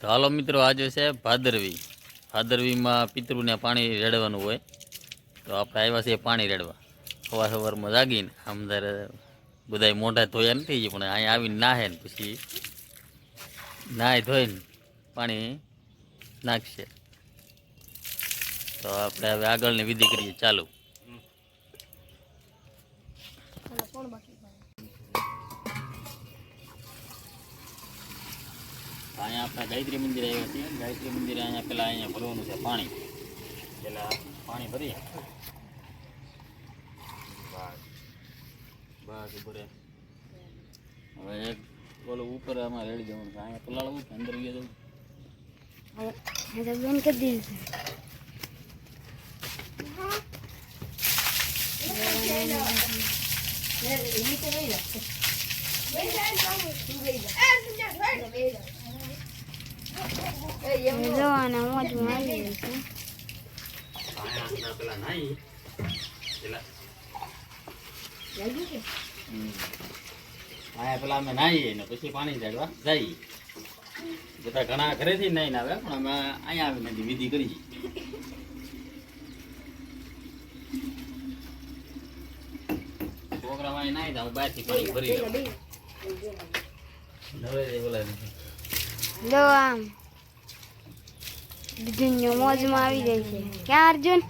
તો હાલો મિત્રો, આજે છે ભાદરવી. ભાદરવીમાં પિતૃને પાણી રેડવાનું હોય. તો આપણે આવ્યા છીએ પાણી રેડવા. સવાર સવારમાં જાગીને આમ ત્યારે બધા મોઢા ધોયા નથી પણ અહીંયા આવીને નાહે ને પછી નાહી ધોઈને પાણી નાખશે. તો આપણે હવે આગળની વિધિ કરીએ. ચાલુ. અહીંયા આપણે ગાયત્રી મંદિર આવ્યા છીએ. ગાયત્રી મંદિરે અહીંયા પેલા અહીંયા ભરવાનું છે પાણી. પેલા પાણી ભરી બસ. બસ ઉપર હવે એક બોલો ઉપર આમાં રેડી જવાનું છે. અહીંયા પલાળવું કે અંદર ગયા જવું. બંધ કરી દીધું છે. જવાના આવી છે પેલા નાઈ પેલા હમ. પેલા અમે નાહીએ ને પછી પાણી ચાડવા જઈએ બધા ઘણા ઘરેથી નાઈને આવે પણ અમે અહીંયા આવીને નથી વિધિ કરી છોકરા વાળી નાહી જાવ બહારથી પાણી ભરી લઉં હવે નથી. જો આમ અર્જુન મોજમાં આવી જાય છે ક્યાં અર્જુન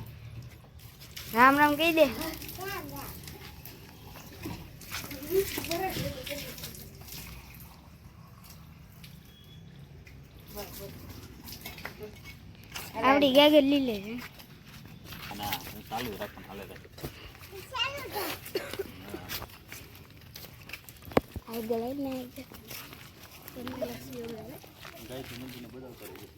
રામ રામ કહી દે આપડી ગાગર લીલે છે ચાલુ રાખવાનું હાલે રાખે આગળ આવી ને ગાયત્રી મંદિરને બધા કરી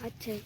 અચ્છા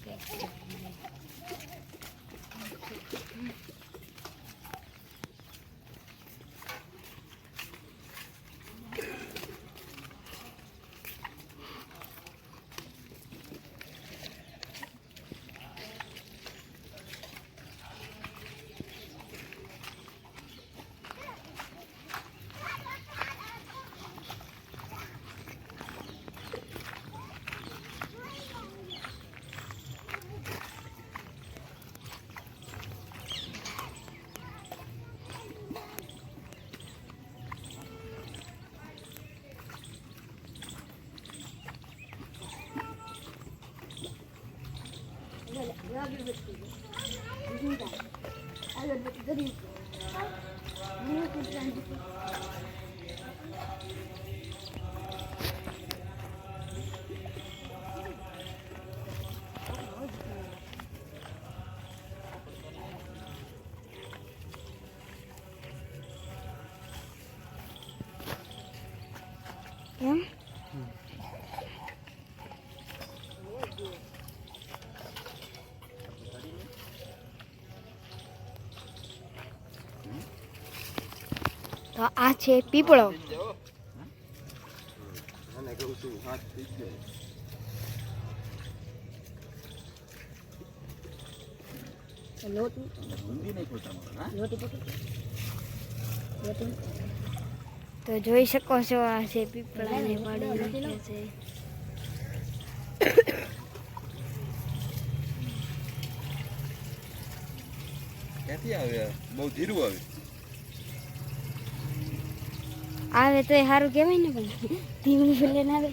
Yeah. તો આ છે પીપળો? તો જોઈ શકો છો આ છે પીપળાને પાડી છે. ક્યાંથી આવે બહુ ધીરું આવે. આવે તો સારું કહેવાય ને પણ ધીમું ભલે ના આવે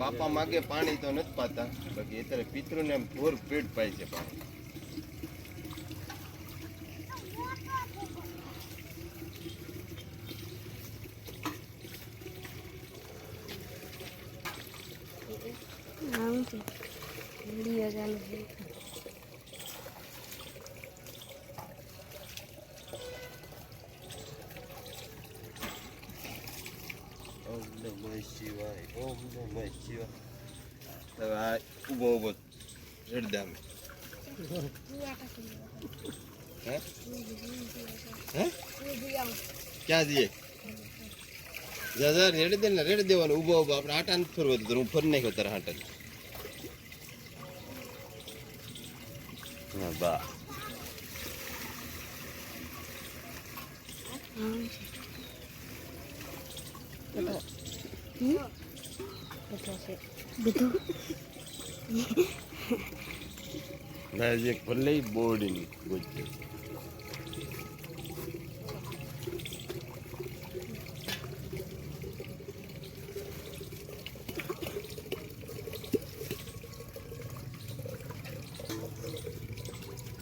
બાપા માગે પાણી તો નથી પાતા. બાકી અત્યારે પિતૃને એમ ભોર પેટ પાય છે પાણી. ચાલુ ઓમ નમઃ શિવાય ઓમ નમઃ શિવાય હવે આ ઊભો ઊભો હે ક્યાં જઈએ જા જા, રેડી દે ને, રેડી દેવાનું. ઊભો ઊભો આપણે આટા નથી ફરવા તો હું ફરી નાખ્યો તારા આટા હા બા બધું ના એક ભલે બોર્ડની ગોજે હાલ અર્જુન તારે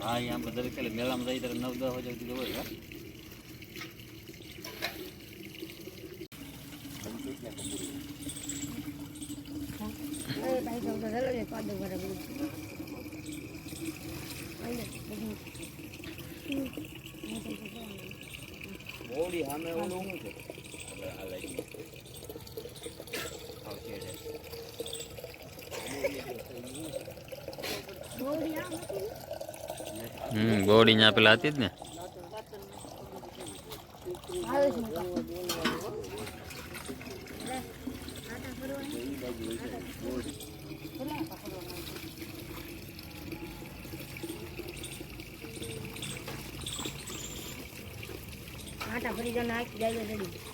હા એ આપણે દરેક એટલે મેળામાં જઈ ત્યારે નવ દસ વાગ્યા સુધી હોય હા? મોડી સામે ઓલું શું છે? આ લાઈન હમ ગોળી ત્યાં પેલા હતી જ ને આટા ફરી જો નાખ જાય ચડી